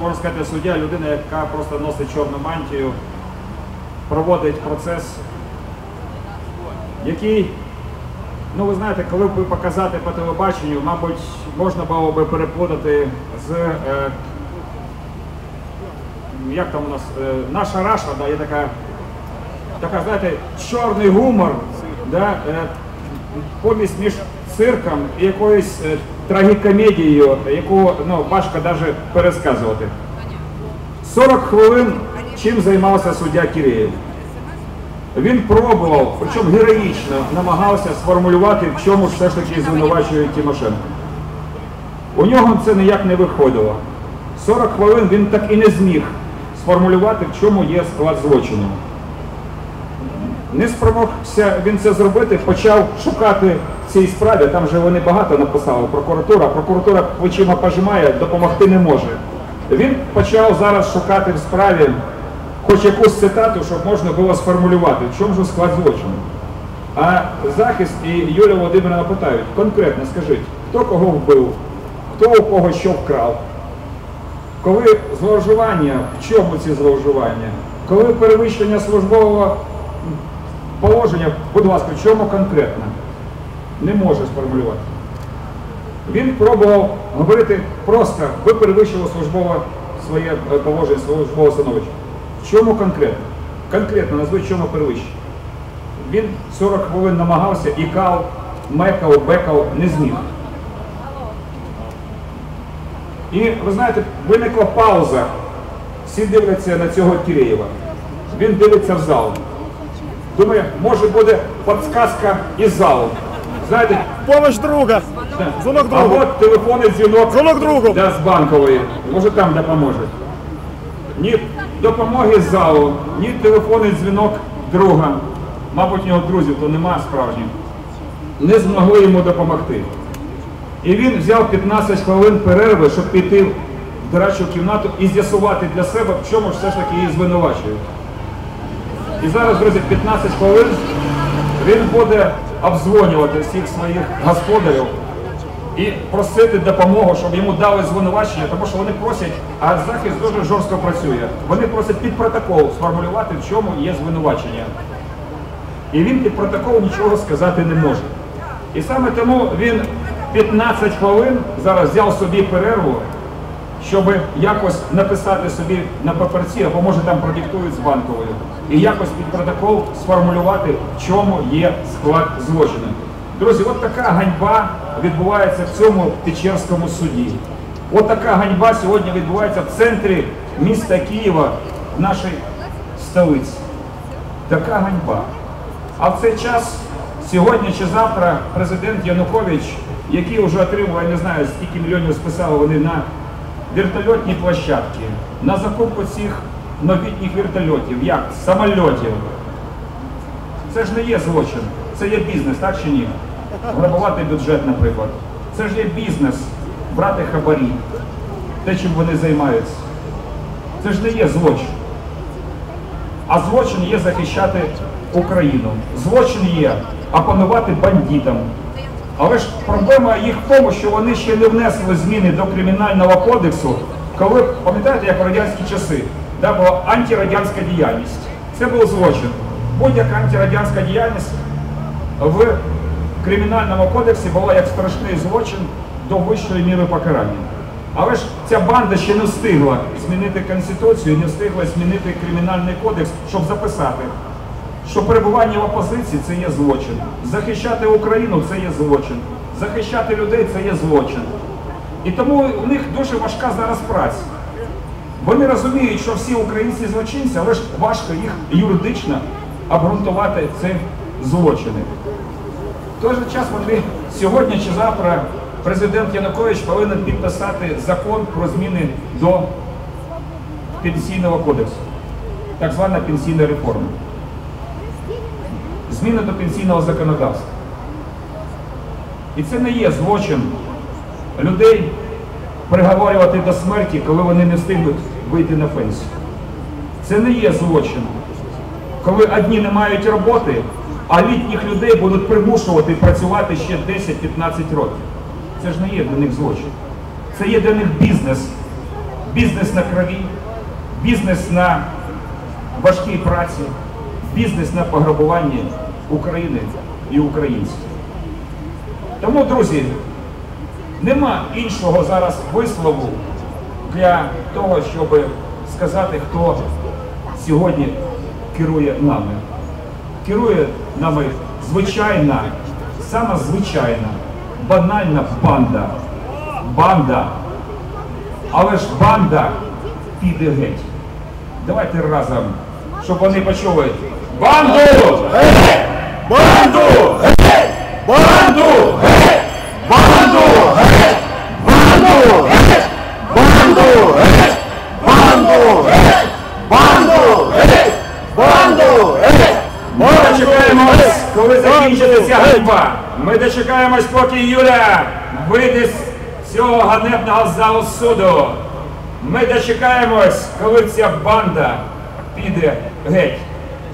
можна сказати, суддя, людина, яка просто носить чорну мантію, проводить процес, який, ну ви знаєте, коли б показати по телебаченню, мабуть, можна було би переплутати з, е, як там у нас, е, наша Раша, да, є така, така, знаєте, чорний гумор, да, е, помість між цирком і якоюсь е, трагікомедією, яку ну, важко навіть пересказувати. 40 хвилин чим займався суддя Кірєєв. Він пробував, причому героїчно намагався сформулювати, в чому все ж таки звинувачує Тимошенко. У нього це ніяк не виходило. 40 хвилин він так і не зміг сформулювати, в чому є склад злочину. Не спромогся він це зробити, почав шукати в цій справі. Там же вони багато написали, прокуратура. Прокуратура плечима пожимає, допомогти не може. Він почав зараз шукати в справі хоч якусь цитату, щоб можна було сформулювати, в чому ж склад злочину. А захист і Юлія Володимирівна питають, конкретно скажіть, хто кого вбив, хто у кого що вкрав, коли зловживання, в чому ці зловживання? Коли перевищення службового положення, будь ласка, в чому конкретно? Не може сформулювати. Він пробував говорити просто, ви перевищили службове своє е, положення, службове становище. В чому конкретно? Конкретно назвіть, в чому перевищення. Він 40 хвилин намагався, ікав, мекав, бекав, не зміг. І ви знаєте, виникла пауза. Всі дивляться на цього Киреєва. Він дивиться в зал. Думає, може буде підсказка із залу. Знаєте, Помощь друга. Дзвонок а другу. от телефонний дзвінок Дзвонок другу. да, з банкової. Може там допоможе. Ні допомоги з залу, ні телефонний дзвінок друга. Мабуть, у нього друзів то нема справжніх. Не змогли йому допомогти. І він взяв 15 хвилин перерви, щоб піти в дорадчу кімнату і з'ясувати для себе, в чому ж все ж таки її звинувачують. І зараз, друзі, 15 хвилин він буде обдзвонювати всіх своїх господарів і просити допомогу, щоб йому дали звинувачення, тому що вони просять, а захист дуже жорстко працює. Вони просять під протокол сформулювати, в чому є звинувачення. І він під протокол нічого сказати не може. І саме тому він 15 хвилин зараз взяв собі перерву, щоб якось написати собі на паперці, або може там продиктують з банковою, і якось під протокол сформулювати, в чому є склад злочину. Друзі, от така ганьба відбувається в цьому Печерському суді. От така ганьба сьогодні відбувається в центрі міста Києва, в нашій столиці. Така ганьба. А в цей час, сьогодні чи завтра, президент Янукович, який вже отримав, я не знаю, скільки мільйонів списали вони на вертольотні площадки, на закупку цих новітніх вертольотів, як самольотів. Це ж не є злочин, це є бізнес, так чи ні? Грабувати бюджет, наприклад. Це ж є бізнес, брати хабарі, те, чим вони займаються. Це ж не є злочин. А злочин є захищати Україну. Злочин є опанувати бандитам. Але ж проблема їх в тому, що вони ще не внесли зміни до кримінального кодексу, коли, пам'ятаєте, як в радянські часи, да, була антирадянська діяльність. Це був злочин. Будь-яка антирадянська діяльність в кримінальному кодексі була як страшний злочин до вищої міри покарання. Але ж ця банда ще не встигла змінити Конституцію, не встигла змінити кримінальний кодекс, щоб записати, що перебування в опозиції це є злочин. Захищати Україну це є злочин. Захищати людей це є злочин. І тому у них дуже важка зараз праця. Вони розуміють, що всі українці злочинці, але ж важко їх юридично обґрунтувати ці злочини. В той же час вони сьогодні чи завтра президент Янукович повинен підписати закон про зміни до пенсійного кодексу, так звана пенсійна реформа. Зміни до пенсійного законодавства. І це не є злочин людей приговорювати до смерті, коли вони не встигнуть вийти на пенсію. Це не є злочин, коли одні не мають роботи, а літніх людей будуть примушувати працювати ще 10-15 років. Це ж не є для них злочин. Це є для них бізнес. бізнес на крові, бізнес на важкій праці, бізнес на пограбуванні України і українців. Тому, друзі, нема іншого зараз вислову для того, щоб сказати, хто сьогодні керує нами. Керує нами звичайна, сама звичайна, банальна банда. Банда. Але ж банда піде геть. Давайте разом, щоб вони почули. Банду! Банду! Банду! Банду! Банду! Банду! Банду! Банду! Банду! Ми дочекаємось, коли закінчиться ганьба. Ми дочекаємось, поки Юля вийде з цього ганебного залу суду. Ми дочекаємось, коли ця банда піде геть.